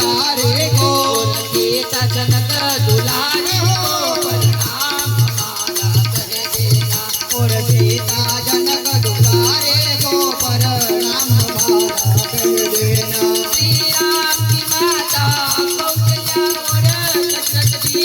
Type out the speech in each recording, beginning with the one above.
गारे गो हो, गीता जनक दुलारे हो परिणाम हमारा कर देना और गीता जनक दुलारे गो परिणाम हमारा कर देना श्री राम की माता कौशल्या और दशरथ जी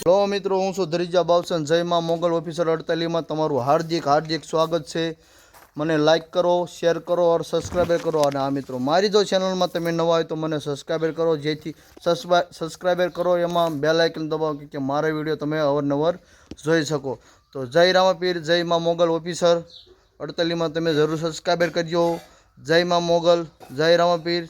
હેલો મિત્રો, હું છું ધરીજા બાવસન. જયમાં મોગલ ઓફિસર અડતાલીમાં તમારું હાર્દિક હાર્દિક સ્વાગત છે. મને લાઇક કરો શેર કરો ઓર સબસ્ક્રાઈબર કરો. અને આ મિત્રો, મારી જો ચેનલમાં તમે નવા હોય તો મને સબસ્ક્રાઈબર કરો, જેથી સબસ્ક્રાઈબર કરો. એમાં બે લાઇકન દબાવો કે- મારા વીડિયો તમે અવારનવાર જોઈ શકો. તો જય રામાપીર જય માં મોગલ ઓફિસર. અડતાલીમાં તમે જરૂર સબસ્ક્રાઈબર કરજો. જય માં મોગલ, જય રામાપીર.